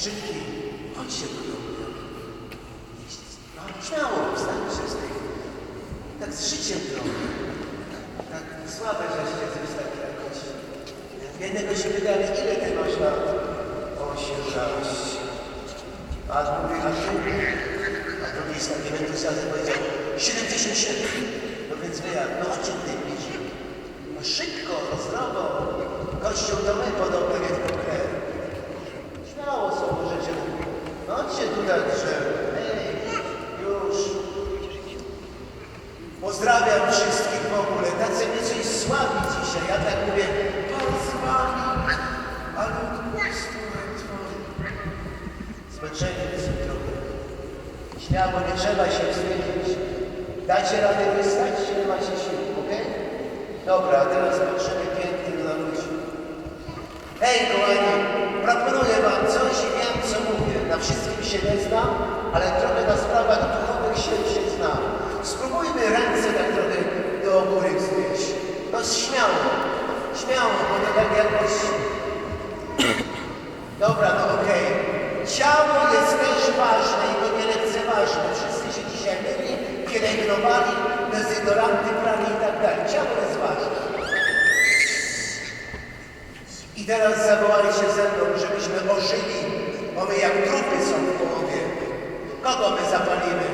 Dziewczynki, chodźcie do domu. No, śmiało, wstańcie z tej. Tak z życiem trochę. Tak słabe żeście coś takie jakoś. Jednego się wydali, ile ty masz lat? Osiemnaście. A mówi, a ty? A drugi z takim entuzjazmem powiedział, 77. No więc wy jak, no chodźcie tutaj bliżej. No szybko, zdrowo. Kościół to my podobno, nie tylko krew. Śmiało są możecie. No chodźcie tutaj, że hej, już. Pozdrawiam wszystkich w ogóle. Tacy mnie coś słabi dzisiaj. Ja tak mówię, Pan z wami, ale od postura twoje. Zmęczeni są trochę. Śmiało, nie trzeba się wstydzić. Dacie radę wystać, nie macie sił, okej? Dobra, a teraz patrzymy pięknie na ludzi. Hej, kochani, proponuję wam coś i wiem, co mówię. Na wszystkim się nie znam, ale trochę na sprawach duchowych się, się znam. Spróbujmy ręce tak trochę do góry wznieść. No śmiało, śmiało, bo to tak jakoś... Dobra, no okej. Ciało jest też ważne i to nie lekceważne. Wszyscy się dzisiaj myli, pielęgnowali, dezydoranty prali i tak dalej. Ciało ważne. I teraz zawołali się ze mną, żebyśmy ożyli, bo my jak trupy są w połowie. Kogo my zapalimy?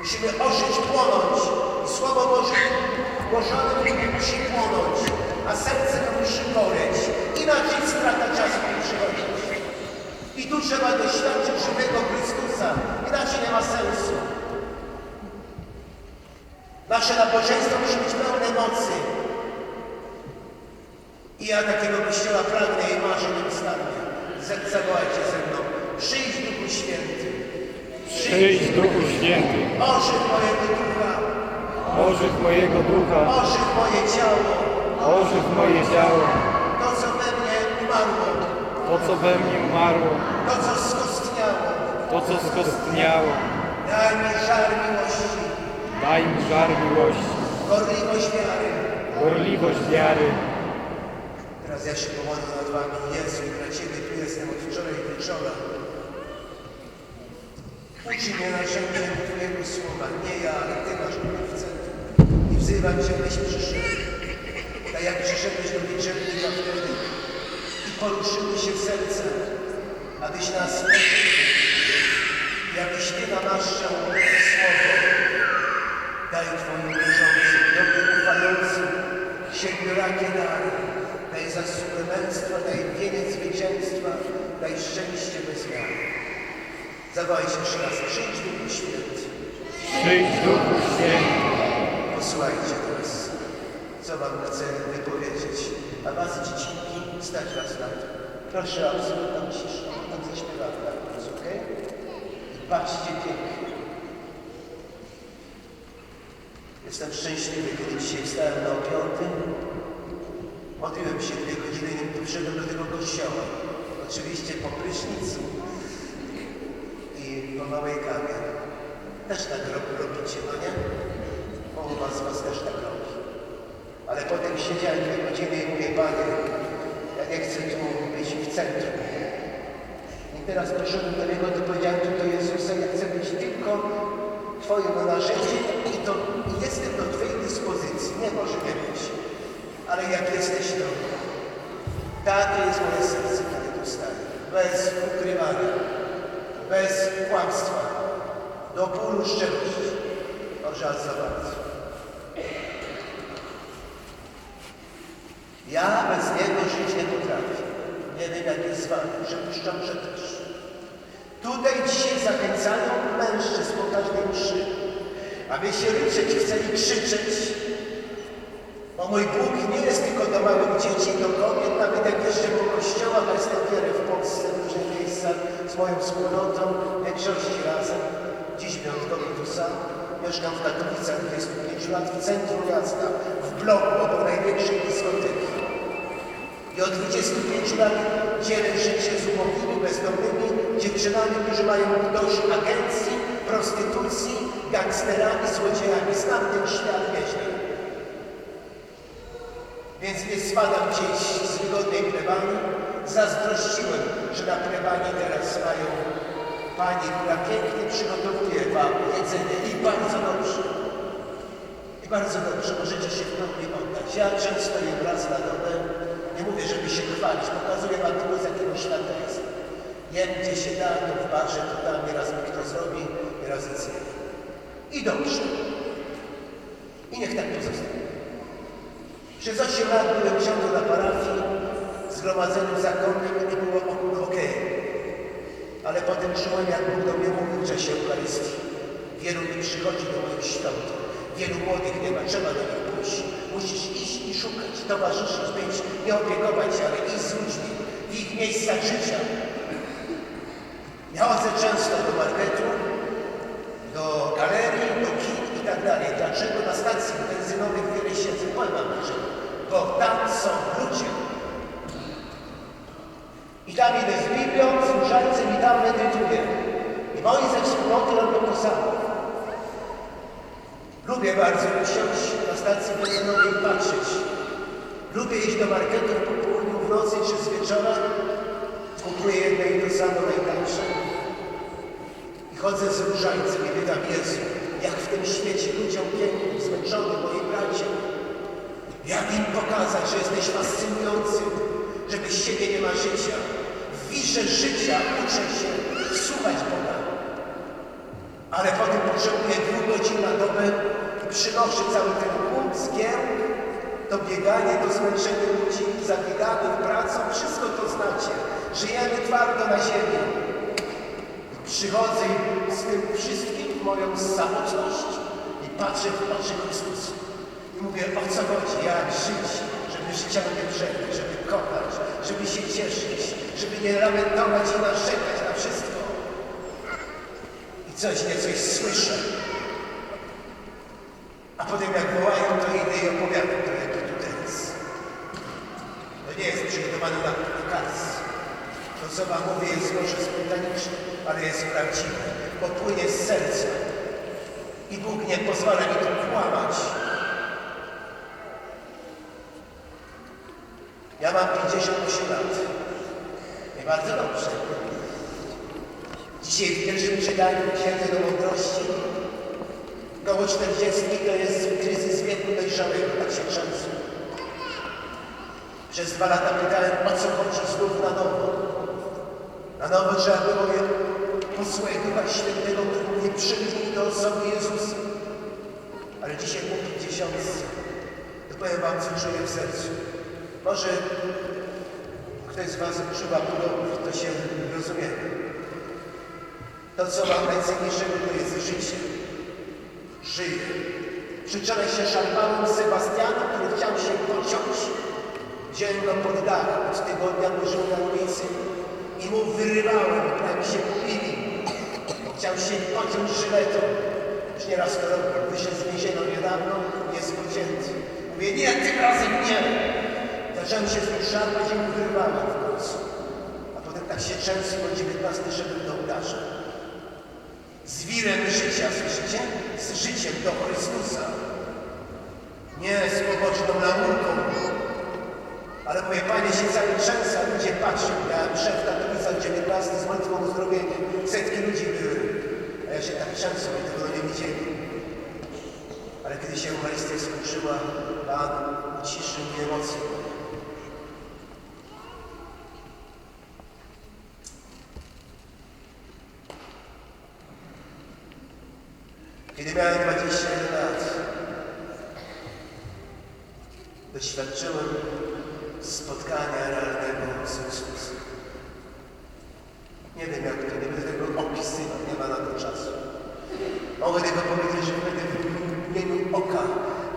Musimy ożyć, płonąć. Słowo Boże głoszone musi płonąć, a serce musi boleć. Inaczej strata czasu nie przychodzi. I tu trzeba doświadczyć żywego Chrystusa, inaczej nie ma sensu. Nasze nabożeństwo musi być pełne mocy. I ja takiego kościoła pragnę i marzę nieustannie. Zawołajcie ze mną. Przyjdź Duchu Święty. Przyjdź Duchu Święty, Ożyw mojego ducha. ożyw mojego ducha, Ożyw moje ciało. ożyw moje ciało, To, co we mnie umarło. to co we mnie umarło, To, co skostniało. to co skostniało. Daj mi żar. Daj mi żar miłości, Gorliwość wiary. gorliwość wiary. Teraz ja się pomodlę nad Wami. Jezu, dla Ciebie tu jestem od wczoraj wieczora. Uczy mnie narzędziem Twojego słowa. Nie ja, ale Ty masz w centrum. I wzywam Cię, byś przyszedł. Tak jak przyszedłeś do wieczernika wtedy i poruszyły się serca, abyś nas i abyś Ty namaszczał słowo. Daj Twoim wierzącym, dobrym ufającym, siedmiorakie dary. Daj zasługę męstwa, daj wieniec zwycięstwa, daj szczęście bez miary. Zawołajcie jeszcze raz, przyjdź Duchu Święty. Przyjdź Duchu Święty, Posłuchajcie teraz, co Wam chcę wypowiedzieć. A Was, dziecinki, stać Was na to. Proszę, absolutną ciszę. Tam zaśpiewamy na końcu, okej? I patrzcie pięknie. Jestem szczęśliwy, kiedy dzisiaj wstałem na piątym. Modliłem się dwie godziny, nim wszedłem do tego kościoła. Oczywiście po prysznicu i po małej kawie. Też tak ro- robicie, no nie? Połowa z was też tak robi. Ale potem siedziałem dwie godziny i mówię, Panie, ja nie chcę tu być w centrum. I teraz poszedłem do Niego i powiedziałem tu do Jezusa, ja chcę być tylko Twoim narzędziem i to jestem do Twojej dyspozycji. Nie nie być. Ale jak jesteś to, takie jest moje serce, kiedy tu staję. Bez ukrywania, bez kłamstwa, do bólu szczerości. O żal za bardzo. Ja bez Niego żyć nie potrafię. Nie wiem, jak jest z Wami. Przypuszczam, że też. Tutaj dzisiaj zachęcają mężczyzn po każdej mszy, aby się ryczeć, chceli krzyczeć. Bo mój Bóg nie jest tylko do małych dzieci, do kobiet, nawet jak jeszcze po kościołach, wierę w Polsce, w różnych miejscach z moją wspólnotą, większości razem. Dziś wyjątkowo tu sam. Mieszkam w Katowicach 25 lat, w centrum miasta, w bloku obok największej dyskoteki. I od 25 lat dzielę życie z umowymi, bezdomnymi dziewczynami, którzy mają dość agencji, prostytucji, gangsterami, złodziejami. Znam ten świat nieźle. Więc nie spadam gdzieś z wygodnej plebanii, zazdrościłem, że na plebanii teraz mają Pani, która pięknie przygotowuje Wam jedzenie i bardzo dobrze. I bardzo dobrze, możecie się w pełni oddać. Ja często jem raz na dobę, mówię, żeby się chwalić, pokazuję Wam tylko z jakiego świata jest. Jem się da, to w barze, to tam, nieraz mi kto zrobi, nieraz nic nie. I dobrze. I niech tak pozostanie. Przez 8 lat byłem książę na parafii, zgromadzonym zakonnym i było okej. Ale potem czułem, jak Bóg do mnie mówił w czasie Eucharystii. Wielu mi przychodzi do moich świąt. Wielu młodych nie ma, trzeba do nich pójść. Musisz iść i szukać, towarzyszyć, być, nie opiekować się, ale iść z ludźmi w ich miejscach życia. Ja chodzę często do marketu, do galerii, do kin i tak dalej. Dlaczego na stacji benzynowych wiele siedzę? Powiem wam dlaczego. Bo tam są ludzie. I tam idę z Biblią, z różańcem i tam medytuję. I moi ze wspólnoty robią to samo. Lubię bardzo usiąść na stacji benzynowej i patrzeć. Lubię iść do marketu po południu, w nocy czy z wieczora. Kupuję jedno i to samo najtańsze. I chodzę z różańcem i pytam Jezu, jak w tym świecie ludziom pięknym, zmęczonym, moi bracia, jak im pokazać, że jesteś fascynujący, że bez siebie nie ma życia. W wirze życia uczę się słuchać Boga. Ale potem potrzebuję dwóch godzin na dobę i przynoszę cały ten głód, zgieł, to bieganie, to zmęczenie ludzi, zabieganych pracą, wszystko to znacie. Żyjemy twardo na ziemi. Przychodzę z tym wszystkim w moją samotność i patrzę w oczy Chrystusa. I mówię, o co chodzi, jak żyć, żeby nie przerwać, żeby kochać, żeby się cieszyć, żeby nie lamentować i narzekać na wszystko. I coś, nie coś słyszę. Potem jak wołają, to idę i opowiadam to, jaki tu teraz. To nie jest przygotowane na publikację. To, co wam mówię, jest może spontaniczne, ale jest prawdziwe, bo płynie z serca. I Bóg nie pozwala mi to kłamać. Ja mam 58 lat. I bardzo dobrze. Dzisiaj w pierwszym czytaniu Księdza do Mądrości koło 40 to jest kryzys wieku dojrzałego, tak się często. Przez dwa lata pytałem, o co chodzi znów na nowo. Na nowo trzeba było je posłuchać Ducha Świętego, który mówi, przygnij do osoby Jezusa. Ale dzisiaj po 50 to powiem wam, co czuję w sercu. Może ktoś z was używa podobnych, to się rozumie. To, co mam najcenniejszego, to jest życie. Żyję. Przyczynę się szarpałem Sebastiana, który chciał się pociąć. Wziąłem go pod dach, od tygodnia leżał na ulicy i mu wyrywałem, jak się kupili. Chciał się pociąć żyletą. Już nieraz to robił. Wyszedł z więzienia niedawno, jest pocięty. Mówię, nie, tym razem nie. Zacząłem się z nim szarpać i mu wyrwałem w końcu. A potem tak się często po 19 szedłem do ołtarza. Z wirem życia, słyszycie? Z życiem do Chrystusa. Nie z poboczną laurką. Ale moje panie się cały często ludzie patrzą. Miałem szef Katowica 19 z modlitwą o uzdrowienie. Setki ludzi były. A ja się tak często mnie tego nie widzieli. Ale kiedy się Eucharystia skończyła, Pan uciszył mi emocje. Kiedy miałem 21 lat, doświadczyłem spotkania realnego z Jezusem. Nie wiem, jak to, nie będę tego opisywał, nie ma na to czasu. Mogę tylko powiedzieć, że wtedy w mgnieniu oka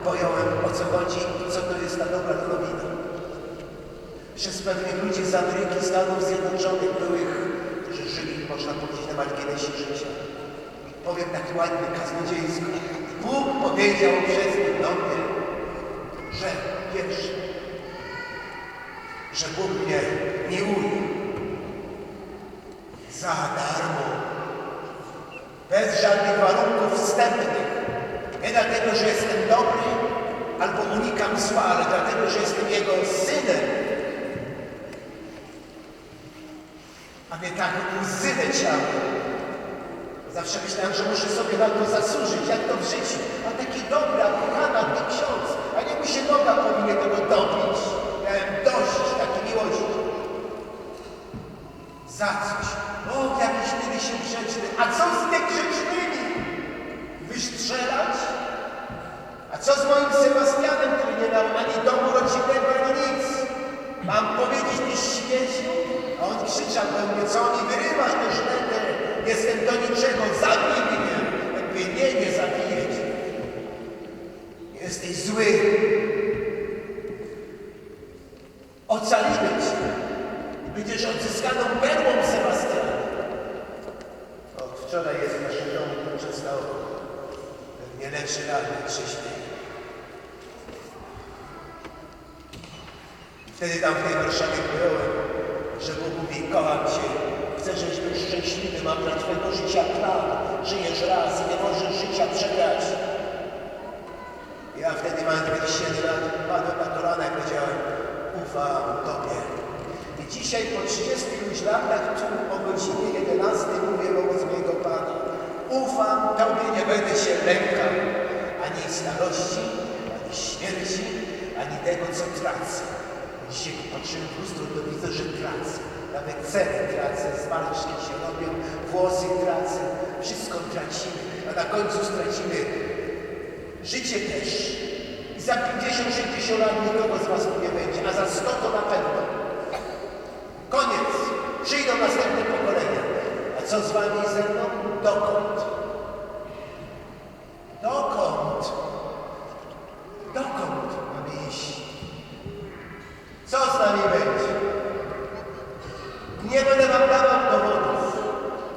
pojąłem, o co chodzi i co to jest ta dobra nowina. Przez pewnych ludzi z Ameryki, Stanów Zjednoczonych, byłych, którzy żyli, można powiedzieć, na marginesie życia. Powiem tak ładnie, kaznodziejsko. Bóg powiedział przez mnie, że wiesz, że Bóg mnie miłuje za darmo, bez żadnych warunków wstępnych. Nie dlatego, że jestem dobry albo unikam zła, ale dlatego, że jestem Jego synem. A mnie tak łzy leciały. Zawsze myślałem, że muszę sobie na to zasłużyć, jak to w życiu. A taki dobry, a kochana, ty ksiądz, a nie mu się noga powinien tego dobić. Miałem dość takiej miłości. Za coś. O, jakiś ty się grzeczny. A co z niegrzecznymi? Wystrzelać? A co z moim Sebastianem, który nie miał ani domu rodzinnego, ani nic? Mam powiedzieć mi śmieci? A on krzyczał do mnie, co mi wyrywasz tę szletę? Jestem do niczego, zabij mnie! Mówię, nie, nie zabiję cię. Jesteś zły. Ocalimy cię. Będziesz odzyskaną perłą, Sebastian. Od wczoraj jest w naszym domu, przestał. Nie leczy rany, trzeźwiej. Wtedy tam w tej Warszawie pojąłem, że Bóg mówi, kocham Cię, chcę, żebyś był szczęśliwy, mam dla Twojego życia plan, żyjesz raz i nie możesz życia przegrać. Ja wtedy mając 27 lat, padłem na kolana i powiedziałem, ufam Tobie. I dzisiaj po 30 już latach, tu o godzinie 11 mówię wobec mojego Pana, ufam Tobie, nie będę się lękał ani starości, ani śmierci, ani tego, co tracę. Dzisiaj patrzyłem w lustro, to widzę, że tracę. Nawet ceny tracę, zmarszczki się robią, włosy tracę, wszystko tracimy, a na końcu stracimy życie też. I za 50-60 lat nikogo z Was tu nie będzie, a za 100 to na pewno. Koniec. Przyjdą następne pokolenia. A co z Wami i ze mną? Dokąd? Dokąd? Dokąd mamy iść? Co z nami będzie? Nie będę wam dawał dowodów.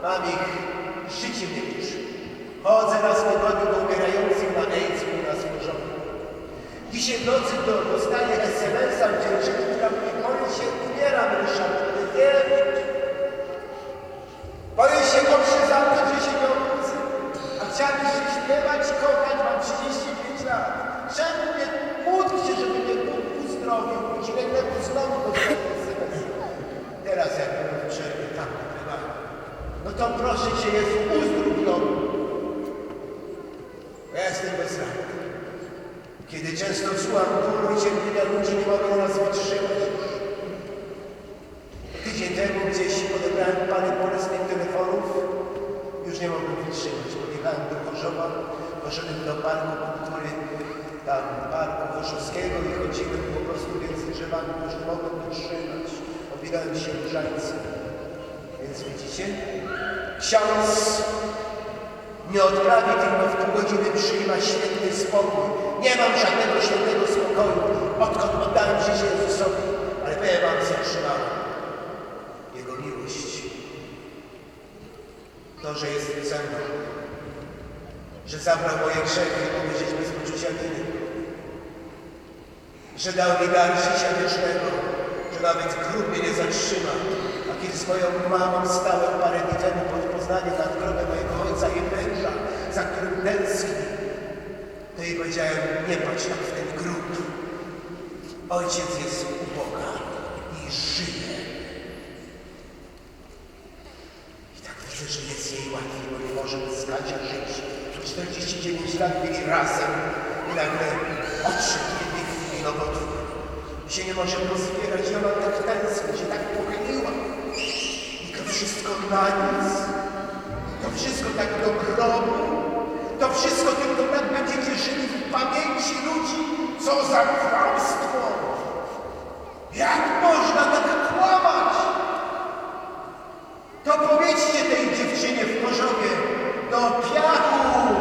Mam ich życie mnie uczy. Chodzę raz w tygodniu do umierających na AIDS u nas w porządku. Dzisiaj w nocy do, dostaję SMS-a, gdzie rzecznika mówi, boję się, umieram, Ryszard. Nie. Boję się oczy zamknąć, że się nie obudzę. A chciałbyś się śpiewać, kochać, mam 35 lat. Czemu mnie módl się, żeby mnie Bóg uzdrowił? Dźwięknemu znowu dostaję SMS. Teraz jak byłem w przerwie tam nagrywałem. No to proszę Cię, Jezu, uzdrów znowu. Jestem bezradny. Kiedy często słucham bólu i cierpienia ludzi, nie mogę nas wytrzymać. Tydzień temu gdzieś odebrałem parę bolesnych telefonów. Już nie mogłem wytrzymać. Podjechałem do Chorzowa, poszedłem do parku kultury, tam parku Chorzowskiego i chodziłem po prostu między drzewami, już nie mogłem wytrzymać. Obijałem się różańcy. Więc widzicie, ksiądz nie odprawi tylko w pół godziny przyjma święty spokój. Nie mam żadnego świętego spokoju, odkąd oddałem życie Jezusowi, ale powiem wam, co trzymałem. Jego miłość. To, że jest ze mną. Że zabrał moje grzechy, mogę żyć bez poczucia winy. Że dał mi dar życia wiecznego, że nawet grób mnie nie zatrzyma. A kiedy z moją mamą stałem parę dni temu pod Poznaniem nad grobem mojego ojca i męża, za którym tęskni, jej powiedziałem, nie patrz tak w ten grób. Ojciec jest u Boga i żyje. I tak widzę, że jest jej łatwiej, bo nie może z Kadzia żyć. 49 lat byli razem i nagle odszedł w jednej chwili nowotwór. I się nie może pozbierać, ona tak tęskni, się tak pochyliła. I to wszystko na nic. To wszystko tak do grobu. To wszystko tylko tak będziecie żyli w pamięci ludzi. Co za kłamstwo! Jak można tak kłamać? To powiedzcie tej dziewczynie w Chorzowie, do piachu!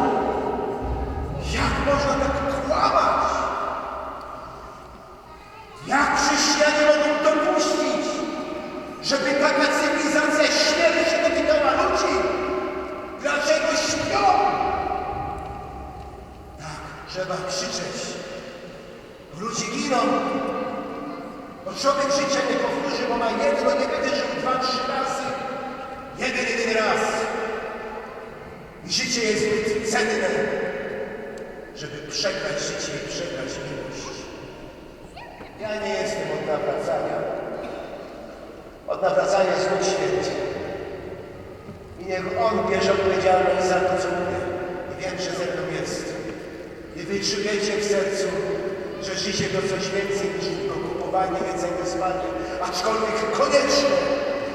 Jak można tak kłamać? Jak chrześcijanie mogą dopuścić, żeby taka cywilizacja śmierci dotykała ludzi? Dlaczego śpią? Tak, trzeba krzyczeć. Ludzie giną. Bo człowiek życia nie powtórzy, bo ma jedno, nie będzie żył dwa, trzy razy. Jeden, jeden raz. I życie jest zbyt cenne, żeby przegrać życie i przegrać miłość. Ja nie jestem od nawracania. od nawracania z Duch Święty. I niech On bierze odpowiedzialność za to, co mówię. I wiem, że ze mną jest. I wy czujecie w sercu, że życie to coś więcej niż tylko kupowanie, jedzenie, spanie, aczkolwiek konieczne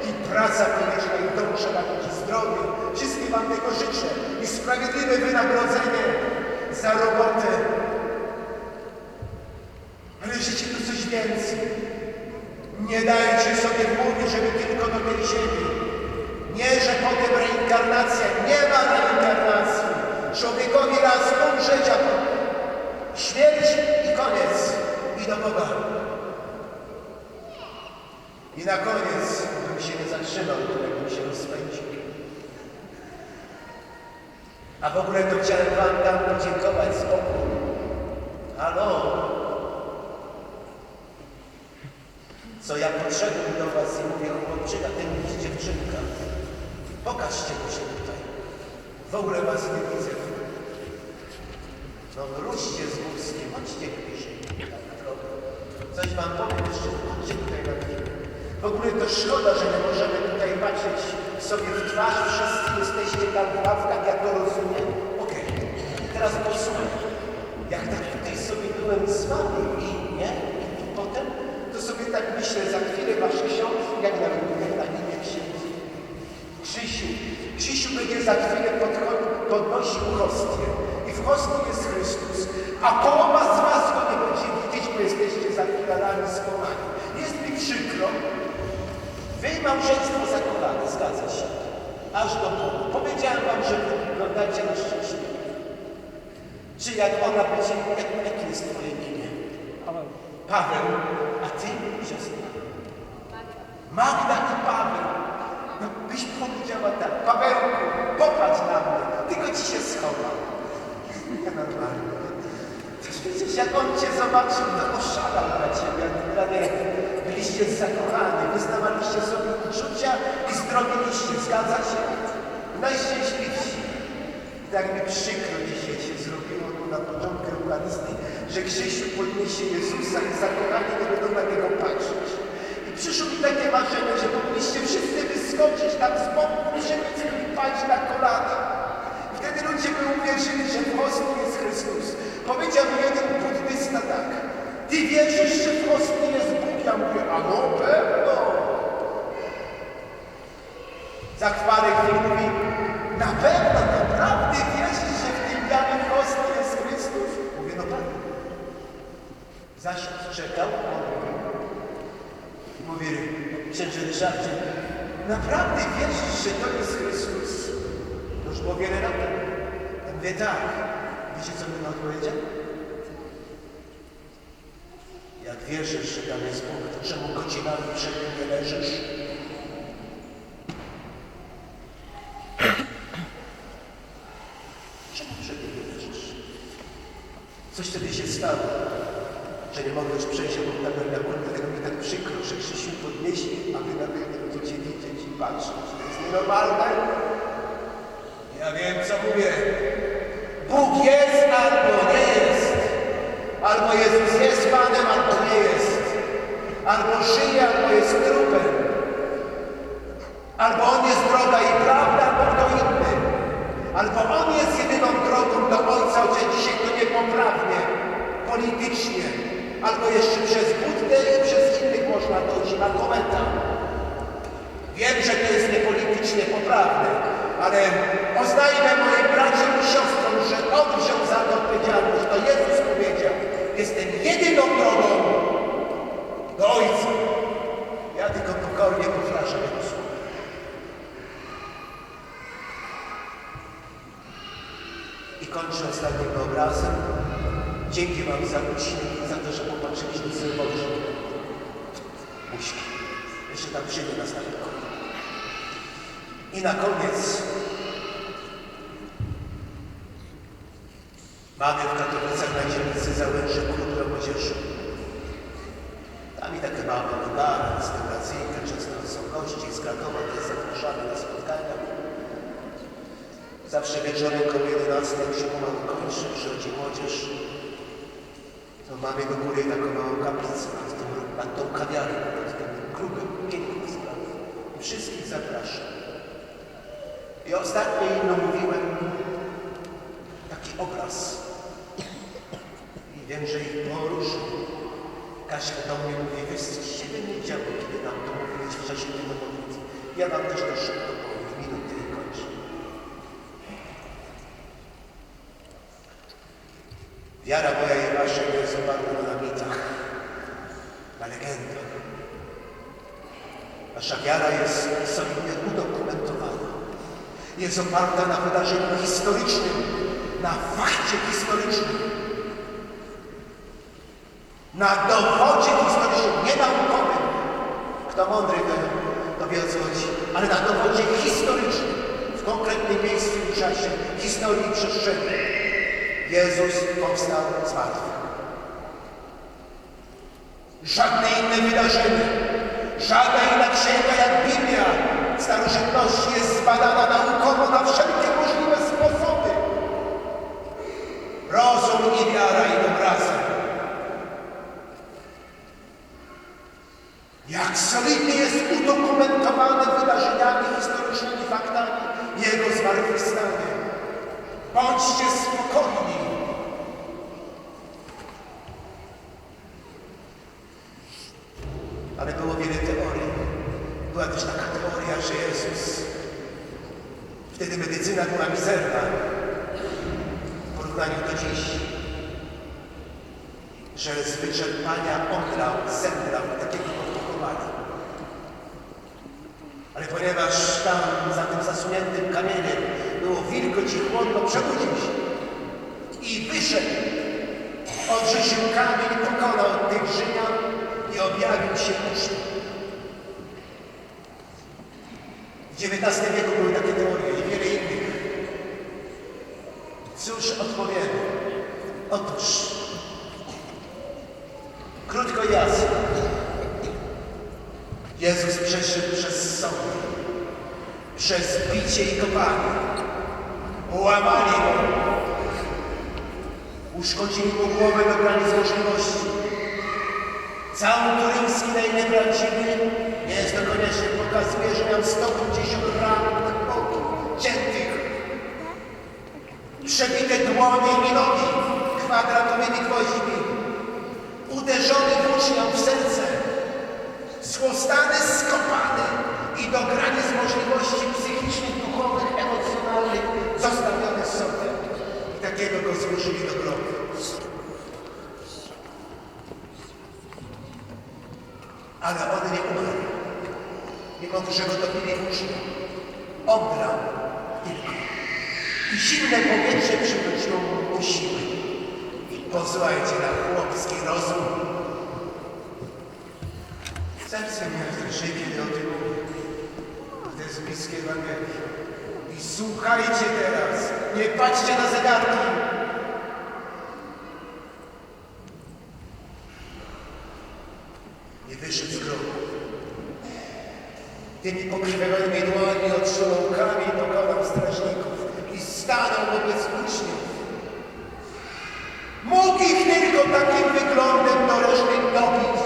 i praca konieczna i dom trzeba mieć i zdrowie. Wszystkim wam tego życzę i sprawiedliwe wynagrodzenie za robotę. Ale życie to coś więcej. Nie dajcie sobie w głowie, żeby tylko do tej ziemi. Nie, że potem reinkarnacja. Nie ma reinkarnacji. Człowiekowi raz umrzeć, a potem śmierć i koniec. I do Boga. I na koniec, bym się nie zatrzymał, to jakbym się rozpędził. A w ogóle to chciałem Wam tam podziękować z Bogu. Halo, co ja podszedłem do was i mówię, chłopczyka, ty mówisz dziewczynka. Pokażcie mu się tutaj. W ogóle was nie widzę. No ruszcie z górskim, chodźcie bliżej. Trochę. Coś wam powiem jeszcze, chodźcie tutaj na chwilę. W ogóle to szkoda, że nie możemy tutaj patrzeć sobie w twarz. Wszyscy jesteście tam w ławkach, ja to rozumiem. Okej, teraz posłuchaj. Jak tak tutaj sobie byłem z wami i nie, i potem, to sobie tak myślę, za chwilę wasz ksiądz, jak na jak na imię księdza, Krzysiu, Krzysiu będzie za chwilę podnosił hostię i w hostii jest Chrystus, a połowa z was go nie będzie widzieć, bo jesteście za filarami schowani. Jest mi przykro, wy małżeństwo zakochane, zgadza się, aż do Bogu. Powiedziałem wam, że wy wyglądacie na szczęśliwie. Czy jak ona będzie, jak, jakie jest twoje imię? Paweł, a ty, siostra? Magda i Paweł. No byś powiedziała tak, Pawełku, popatrz na mnie, tylko ci się schował. Nienormalnie. Też przecież jak on cię zobaczył, to oszalał dla ciebie, dla niego. Byliście zakochani, wyznawaliście sobie uczucia i zdrowiliście, zgadza się? Najszczęśliwsi. Tak mi przykro dzisiaj się zrobiło tu na początku Eucharystii, że Krzysiu podniesie Jezusa i zakochani nie będą na niego patrzeć. I przyszło mi takie marzenie, że powinniście wszyscy wyskoczyć tam z boku pszenicy i paść na kolana. I wtedy ludzie by uwierzyli, że hostii jest Chrystus. Powiedział jeden buddysta tak. Ty wierzysz, że hostii jest? Ja mówię, a no pewno. Zachwarek mi mówi, na pewno, naprawdę wierzysz, że w tym białym hostii jest Chrystus? Mówię, no tak. Zasiadł, czekał. I Mówię, księże Ryszardzie, naprawdę wierzysz, że to jest Chrystus? Już było wiele lat. Ja mówię, tak. Wiecie, co mi odpowiedział? Jak wierzysz, że tam jest Bóg, to czemu godzinami przed nim nie leżysz? Czemu przed nim nie leżysz? Coś wtedy się stało, że nie już przejść obok tabernakulum, dlatego mi tak przykro, że Krzysiu podniesie, a wy nagle nie będziecie widzieć i patrzeć. To jest nienormalne. Ja wiem, co mówię. Bóg jest albo nie. Albo Jezus jest Panem, albo nie jest. Albo żyje, albo jest trupem. Albo On jest droga i prawda, albo kto inny. Albo On jest jedyną drogą do Ojca, chociaż dzisiaj to niepoprawnie, politycznie. Albo jeszcze przez Buddę i przez innych można dojść na kometa. Wiem, że to jest niepolitycznie poprawne, ale oznajmę moim braciom i siostrom, że On wziął za to odpowiedzialność. To Jezus jestem jedyną drogą do Ojca. Ja tylko pokornie powtarzam Jego. I kończę ostatnim obrazem. Dzięki Wam za uśmiech za to, że popatrzyliście sobie oczy. Uśmiech. Jeszcze tam przyjdę na stałe I na koniec Mamy w Katowicach na dzielnicy Załęży klub młodzieży. Tam i takie małe bary, restauracyjne, często są gości z Krakowa, które zapraszamy na spotkania. Zawsze wieczorem koło 11 się pomału kończy, przychodzi młodzież. To mamy do góry taką małą kaplicę nad, tym, nad tą kawiarnią, nad tym klubem, piękna sprawa. Wszystkich zapraszam. I ostatnio inno mówiłem taki obraz że ich poruszył. Kasia do mnie mówi, się nie działo, kiedy nam to mówiłeś w czasie tego modlitwy. Ja wam też to szybko powiem, minuty i kończę. Wiara moja i wasza jest oparta na mitach, na legendach. Wasza wiara jest solidnie udokumentowana. Jest oparta na wydarzeniu historycznym, na fakcie historycznym, na dowodzie historycznym, nie naukowym. Kto mądry, to, to wie o co chodzi, ale na dowodzie historycznym, w konkretnym miejscu i czasie, historii i przestrzeni. Jezus powstał z martwych. Żadne inne wydarzenie, żadna inna księga jak Biblia starożytności jest zbadana naukowo na wszelkie możliwe sposoby. Rozum i wiara idą razem. Jak solidnie jest udokumentowane wydarzeniami historycznymi, faktami Jego zmartwychwstania. Bądźcie spokojni. Ale było wiele teorii. Była też taka teoria, że Jezus. Wtedy medycyna była mizerna w porównaniu do dziś. Że z wyczerpania omdlał, zemdlał, takiego go pochowali. Ale ponieważ tam za tym zasuniętym kamieniem było wilgoć i chłodno, przebudził się i wyszedł. Odrzucił kamień, pokonał tych Rzymian i objawił się uczniom. W XIX wieku były takie teorie i wiele innych. Cóż odpowiemy? Otóż, Jezus przeszedł przez sądy, przez bicie i kopanie. Łamali go. Uszkodzili mu głowę do granic możliwości. Cały turyński najnieprawdziwy, nie jest to koniecznie, pokazuje, że miał 150 ran na boku, ciętych. Przebite dłonie i nogi kwadratowymi gwoźdźmi. Uderzony włócznią w serce. Złostany, skopany i do granic możliwości psychicznych, duchowych, emocjonalnych zostawiony sobie. I takiego go złożyli do grobu. Ale on nie umarł. Mimo, że go topili włócznie. Omdlał tylko. I zimne powietrze przywróciło mu siły. I posłuchajcie na chłopski rozum. Serce mnie drży, kiedy o tym mówię. To jest bliskie Ewangelii. I słuchajcie teraz. Nie patrzcie na zegarki. Nie wyszedł z grobu. Tymi pokrwawionymi dłońmi otrzymał kamień, pokonał strażników i stanął wobec uczniów. Mógł ich tylko takim wyglądem do reszty dobić.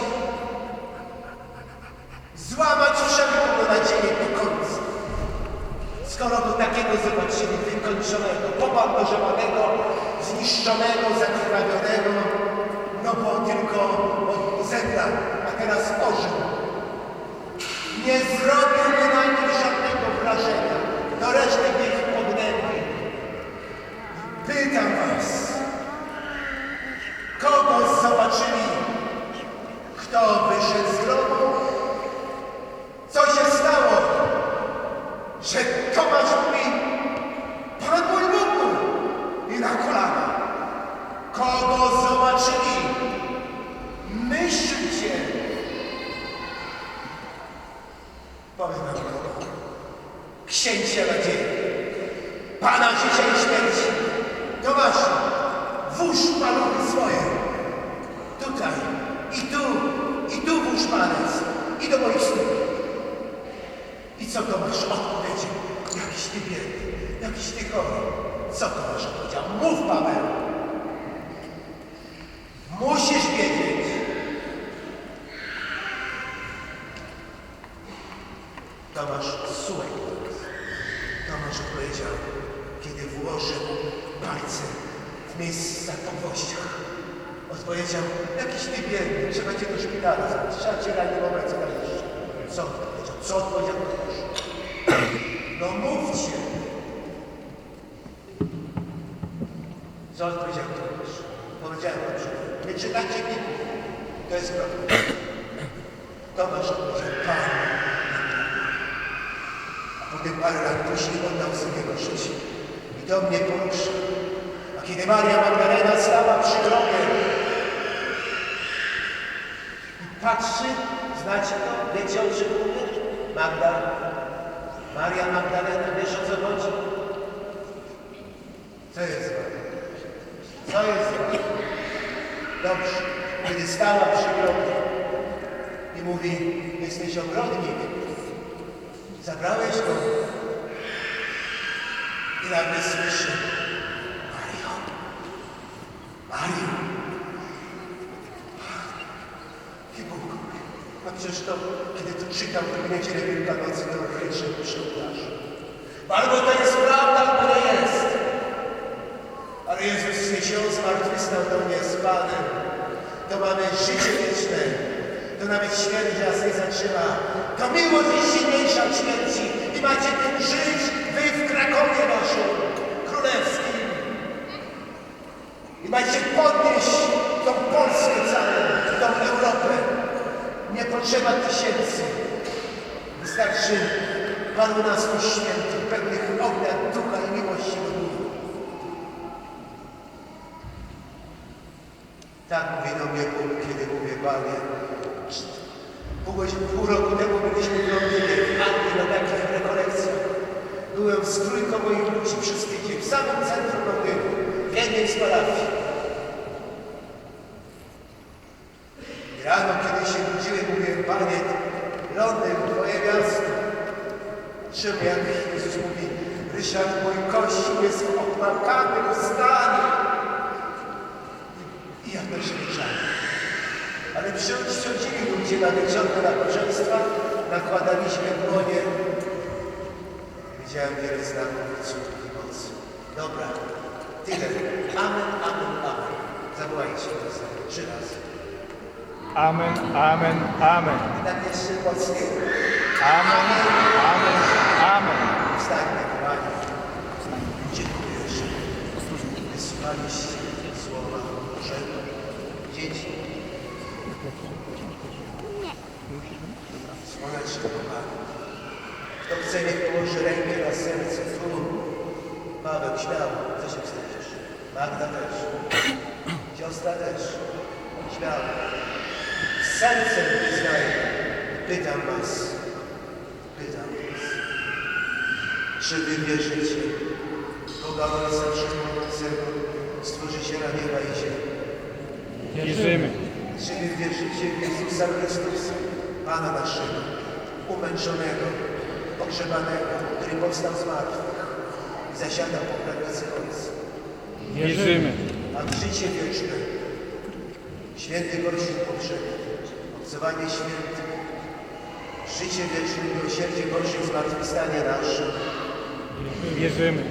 Takiego zobaczyli wykończonego, pobandożowanego, zniszczonego, zakrwawionego, no bo tylko od zemdlał, a teraz ożył. Nie zrobił bynajmniej żadnego wrażenia. Do reszty niech podnęli. Pytam was, kogo zobaczyli? Kto wyszedł z grobu? Co się stało? Że Tomasz mówi, Pan mój Bóg! I na kolana. Kogo zobaczyli? Myślcie! Powiem wam kogo. Księcia nadziei. Pana życia i śmierci. Tomaszu, włóż Panowi swoje. Tutaj, i tu, i tu włóż palec. I do moich stóp. I co Tomasz odpowiedział? Jakiś ty biedny, jakiś ty chory. Co Tomasz odpowiedział? Mów Paweł. Musisz wiedzieć. Tomasz, słuchaj teraz. Tomasz odpowiedział, kiedy włożył palce w miejsca po gwoździach. Odpowiedział, jakiś ty biedny, trzeba cię do szpitala zabrać, trzeba cię reanimować, co tam jeszcze. Co odpowiedział? Co odpowiedział Tomasz? No mówcie! Co odpowiedział Tomasz? Powiedziałem dobrze, nie czytajcie Biblii, to jest prawda. Tomasz odpowiedział, Pan. A potem parę lat później oddał sobie jego życie. I to mnie porusza. A kiedy Maria Magdalena stała przy grobie i patrzy, znacie to? Wiecie o czym mówię? Magda, Maria Magdalena, wiesz o co chodzi? Co jest? Co jest? Dobrze, kiedy stała przy grobie i mówi, jesteś ogrodnik, zabrałeś go i nagle słyszę, Mario, Mario. I Bóg, no przecież to, kiedy to czytał w niedzielę Wielkanocy, to wręczy przy ołtarzu. Albo to jest prawda, Jezus się zmartwychwstał, to nie jest Panem. To mamy życie wieczne. To nawet śmierć nas nie zatrzyma. To miłość jest silniejsza od śmierci. I macie tym żyć wy w Krakowie waszym królewskim. I macie podnieść tą Polskę całą, tą Europę. Nie potrzeba tysięcy. Wystarczy parunastu świętych, pełnych ognia, ducha i miłości do Boga. Tak mówi do mnie Bóg, kiedy mówię, Panie, pół, roku temu byliśmy w Londynie, w Anglii, na takich rekolekcjach. Byłem z trójką moich ludzi przez tydzień, w samym centrum Londynu, w jednej z parafii. Rano, kiedy się budziłem, mówię, Panie, Londyn, Twoje miasto. Czemu jak Jezus mówi, Ryszard, mój kościół jest w opłakanym stanie. I wiedziałem. Ale przychodzili ludzie na wieczorne nabożeństwa, nakładaliśmy dłonie. Widziałem wiele znaków cudów i mocy. Dobra, tyle. Amen, amen, amen. Zawołajcie sobie trzy razy. Amen, amen, amen. I tak jeszcze mocniej. Amen, amen, amen. Wstańmy, kochani. Dziękuję, że wysłuchaliście. Dzieci. Słoneczne, kochani. Kto chce, niech położy rękę na serce. Tu. Paweł, śmiało. Co się wstydzisz? Magda też. Siostra też. Śmiało. Z sercem wyznaję. Pytam was. Pytam was. Czy wy wierzycie Boga Ojca Wszechmogącego, Stworzyciela nieba i ziemi? Wierzymy. Czy wy wierzycie w Jezusa Chrystusa, Pana naszego, umęczonego, pogrzebanego, który powstał z martwych i zasiada po prawicy Ojca? Wierzymy. A w życie wieczne, święty Kościół powszechny, obcowanie świętych, życie wieczne, miłosierdzie Boże zmartwychwstanie nasze, Wierzymy.